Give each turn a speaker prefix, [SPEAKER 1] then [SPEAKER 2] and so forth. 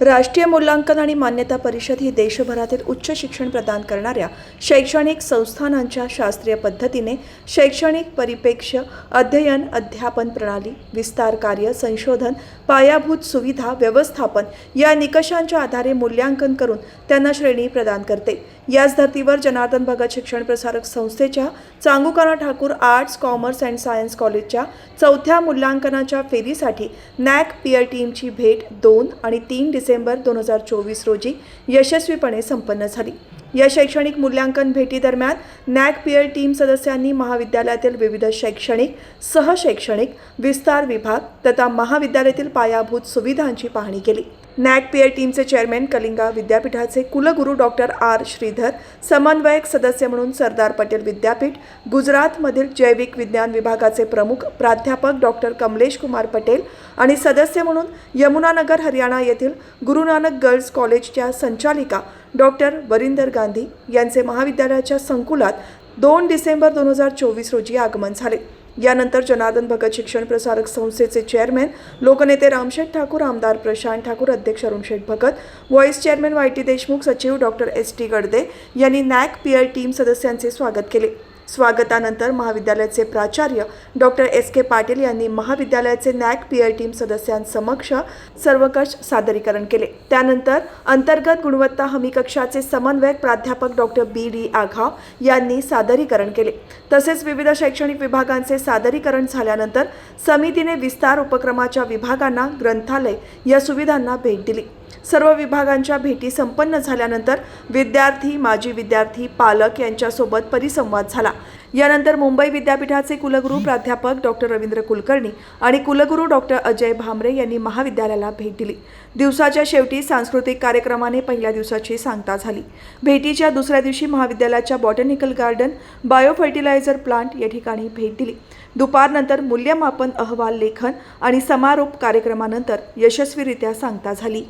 [SPEAKER 1] राष्ट्रीय मूल्यांकन आणि मान्यता परिषद ही देशभरातील उच्च शिक्षण प्रदान करणाऱ्या शैक्षणिक संस्थानांच्या शास्त्रीय पद्धतीने शैक्षणिक परिप्रेक्ष्य अध्ययन अध्यापन प्रणाली विस्तार कार्य संशोधन पायाभूत सुविधा व्यवस्थापन या निकषांच्या आधारे मूल्यांकन करून त्यांना श्रेणी प्रदान करते. याच धर्तीवर जनार्दन भगत शिक्षण प्रसारक संस्थेच्या Changukana Thakur arts commerce and science कॉलेजच्या चौथ्या मूल्यांकनाच्या फेरीसाठी नॅक पिअर टीमची भेट दोन आणि तीन डिसेंबर दोन हजार चोवीस रोजी यशस्वीपणे संपन्न झाली. या शैक्षणिक मूल्यांकन भेटीदरम्यान नॅक पिअर टीम सदस्यांनी महाविद्यालयातील विविध शैक्षणिक सहशैक्षणिक विस्तार विभाग तथा महाविद्यालयातील पायाभूत सुविधांची पाहणी केली. नॅक पिअर टीमचे चेअरमॅन कलिंगा विद्यापीठाचे कुलगुरू डॉक्टर आर. श्रीधर समन्वयक सदस्य म्हणून सरदार पटेल विद्यापीठ गुजरातमधील जैविक विज्ञान विभागाचे प्रमुख प्राध्यापक डॉक्टर कमलेश कुमार पटेल आणि सदस्य म्हणून यमुनानगर हरियाणा येथील गुरुनानक गर्ल्स कॉलेजच्या संचालिका डॉक्टर वरिंदर गांधी यांचे महाविद्यालयाच्या संकुलात दोन डिसेंबर दोन हजार चोवीस रोजी आगमन झाले. यानंतर जनार्दन भगत शिक्षण प्रसारक संस्थेचे चेअरमॅन लोकनेते रामशेठ ठाकूर आमदार प्रशांत ठाकूर अध्यक्ष Arunsheth Bhagat vice chairman Y T Deshmukh सचिव डॉक्टर एस टी गडदे यांनी नॅक पिअर टीम सदस्यांचे स्वागत केले. स्वागतानंतर महाविद्यालयाचे प्राचार्य डॉक्टर एस के पाटील यांनी महाविद्यालयाचे नॅक पिअर टीम सदस्यांसमक्ष सर्वकष सादरीकरण केले. त्यानंतर अंतर्गत गुणवत्ता हमी कक्षाचे समन्वयक प्राध्यापक डॉक्टर बी डी आघाव यांनी सादरीकरण केले. तसेच विविध शैक्षणिक विभागांचे सादरीकरण झाल्यानंतर समितीने विस्तार उपक्रमाच्या विभागांना ग्रंथालय या सुविधांना भेट दिली. सर्व विभागांच्या भेटी संपन्न झाल्यानंतर विद्यार्थी माजी विद्यार्थी पालक यांच्यासोबत परिसंवाद झाला. यानंतर मुंबई विद्यापीठाचे कुलगुरू प्राध्यापक डॉक्टर रवींद्र कुलकर्णी आणि कुलगुरू डॉक्टर अजय भामरे यांनी महाविद्यालयाला भेट दिली. दिवसाच्या शेवटी सांस्कृतिक कार्यक्रमाने पहिल्या दिवसाची सांगता झाली. भेटीच्या दुसऱ्या दिवशी महाविद्यालयाच्या botanical garden bio fertiliser plant या ठिकाणी भेट दिली. दुपारनंतर मूल्यमापन अहवाल लेखन आणि समारोप कार्यक्रमानंतर यशस्वीरित्या सांगता झाली.